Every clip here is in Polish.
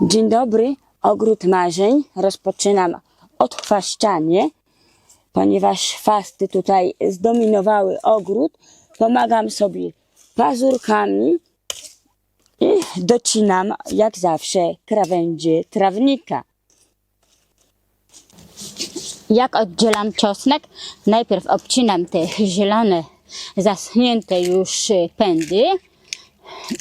Dzień dobry, ogród marzeń. Rozpoczynam odchwaszczanie, ponieważ chwasty tutaj zdominowały ogród. Pomagam sobie pazurkami i docinam jak zawsze krawędzie trawnika. Jak oddzielam czosnek? Najpierw obcinam te zielone, zaschnięte już pędy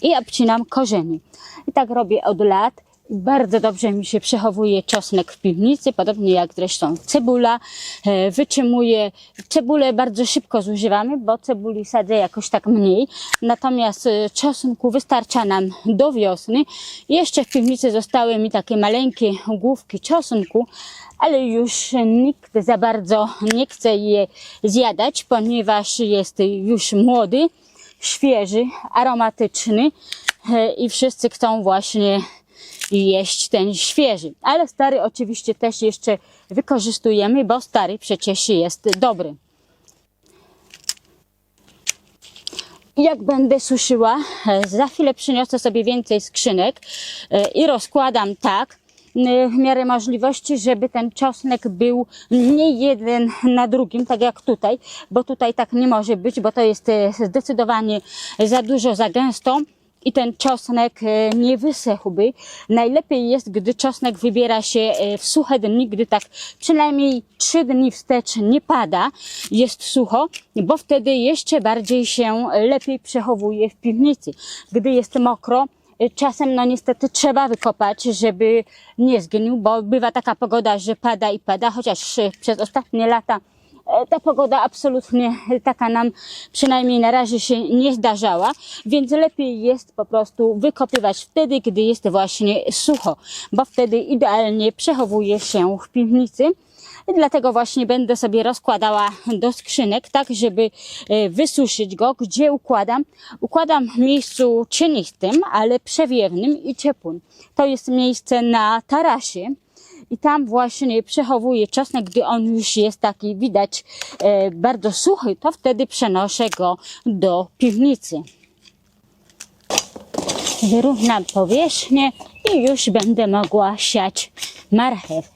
i obcinam korzenie. I tak robię od lat. Bardzo dobrze mi się przechowuje czosnek w piwnicy, podobnie jak zresztą cebula. E, Wytrzymuję. Cebulę bardzo szybko zużywamy, bo cebuli sadzę jakoś tak mniej. Natomiast e, czosnku wystarcza nam do wiosny. Jeszcze w piwnicy zostały mi takie maleńkie główki czosnku, ale już nikt za bardzo nie chce je zjadać, ponieważ jest już młody, świeży, aromatyczny e, i wszyscy chcą właśnie jeść ten świeży. Ale stary oczywiście też jeszcze wykorzystujemy, bo stary przecież jest dobry. Jak będę suszyła, e, za chwilę przyniosę sobie więcej skrzynek e, i rozkładam tak, w miarę możliwości, żeby ten czosnek był nie jeden na drugim, tak jak tutaj, bo tutaj tak nie może być, bo to jest e, zdecydowanie za dużo, za gęsto i ten czosnek e, nie wysechłby. Najlepiej jest, gdy czosnek wybiera się e, w suche dni, gdy tak przynajmniej trzy dni wstecz nie pada, jest sucho, bo wtedy jeszcze bardziej się lepiej przechowuje w piwnicy. Gdy jest mokro, e, Czasem, no niestety, trzeba wykopać, żeby nie zgnił, bo bywa taka pogoda, że pada i pada, chociaż przez ostatnie lata ta pogoda absolutnie e, taka nam przynajmniej na razie się nie zdarzała, więc lepiej jest po prostu wykopywać wtedy, gdy jest właśnie sucho, bo wtedy idealnie przechowuje się w piwnicy. Dlatego właśnie będę sobie rozkładała do skrzynek, tak żeby e, wysuszyć go. Gdzie układam? Układam w miejscu cienistym, ale przewiewnym i ciepłym. To jest miejsce na tarasie. I tam właśnie przechowuję czosnek, gdy on już jest taki, widać, e, bardzo suchy, to wtedy przenoszę go do piwnicy. Wyrównam powierzchnię i już będę mogła siać marchew.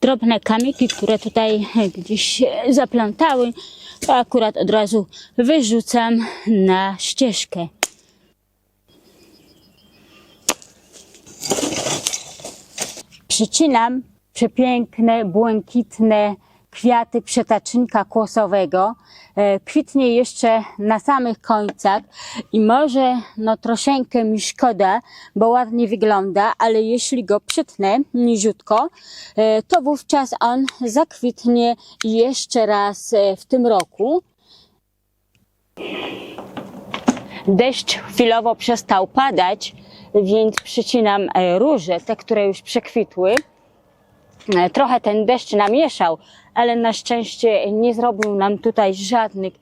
drobne kamyki, które tutaj gdzieś zaplątały, to akurat od razu wyrzucam na ścieżkę. Przycinam przepiękne, błękitne kwiaty przetaczynka kłosowego. E, Kwitnie jeszcze na samych końcach i może no troszeczkę mi szkoda, bo ładnie wygląda, ale jeśli go przytnę niziutko, e, to wówczas on zakwitnie jeszcze raz e, w tym roku. Deszcz chwilowo przestał padać, więc przycinam róże, te, które już przekwitły. E, Trochę ten deszcz namieszał, ale na szczęście nie zrobił nam tutaj żadnych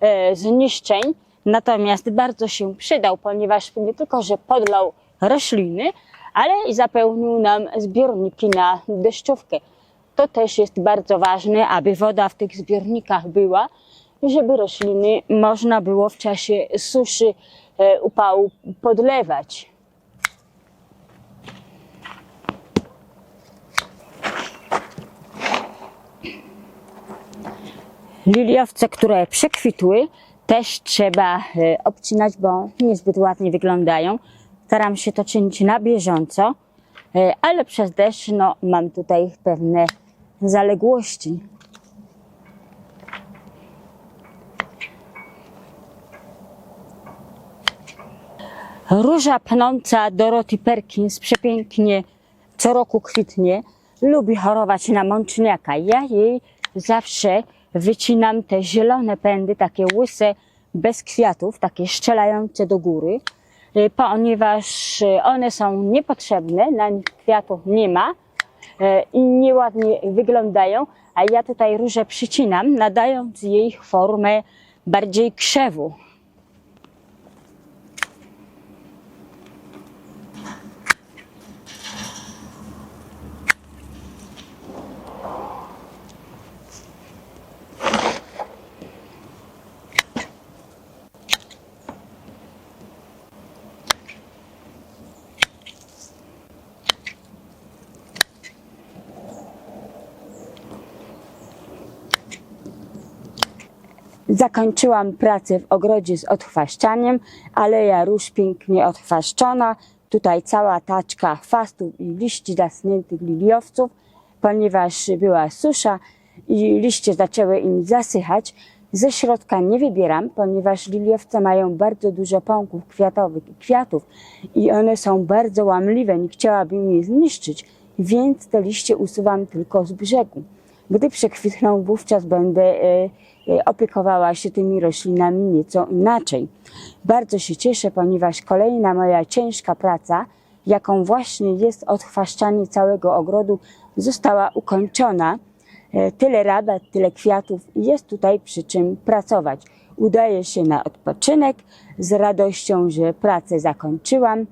e, zniszczeń. Natomiast bardzo się przydał, ponieważ nie tylko, że podlał rośliny, ale i zapełnił nam zbiorniki na deszczówkę. To też jest bardzo ważne, aby woda w tych zbiornikach była, żeby rośliny można było w czasie suszy, e, upału podlewać. Liliowce, które przekwitły, też trzeba e, obcinać, bo niezbyt ładnie wyglądają. Staram się to czynić na bieżąco, e, ale przez deszcz no, mam tutaj pewne zaległości. Róża pnąca Dorothy Perkins przepięknie co roku kwitnie. Lubi chorować na mączniaka. Ja jej zawsze wycinam te zielone pędy, takie łyse, bez kwiatów, takie strzelające do góry, y, ponieważ y, one są niepotrzebne, na nich kwiatów nie ma y, i nieładnie wyglądają, a ja tutaj różę przycinam, nadając jej formę bardziej krzewu. Zakończyłam pracę w ogrodzie z odchwaszczaniem. Aleja róż pięknie odchwaszczona. Tutaj cała taczka chwastów i liści zasniętych liliowców, ponieważ była susza i liście zaczęły im zasychać. Ze środka nie wybieram, ponieważ liliowce mają bardzo dużo pąków kwiatowych i kwiatów i one są bardzo łamliwe. Nie chciałabym je zniszczyć, więc te liście usuwam tylko z brzegu. Gdy przekwitną, wówczas będę e, e, opiekowała się tymi roślinami nieco inaczej. Bardzo się cieszę, ponieważ kolejna moja ciężka praca, jaką właśnie jest odchwaszczanie całego ogrodu, została ukończona. E, Tyle rabat, tyle kwiatów i jest tutaj przy czym pracować. Udaję się na odpoczynek z radością, że pracę zakończyłam.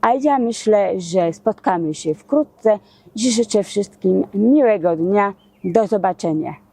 A ja myślę, że spotkamy się wkrótce. Dziś życzę wszystkim miłego dnia. Do zobaczenia.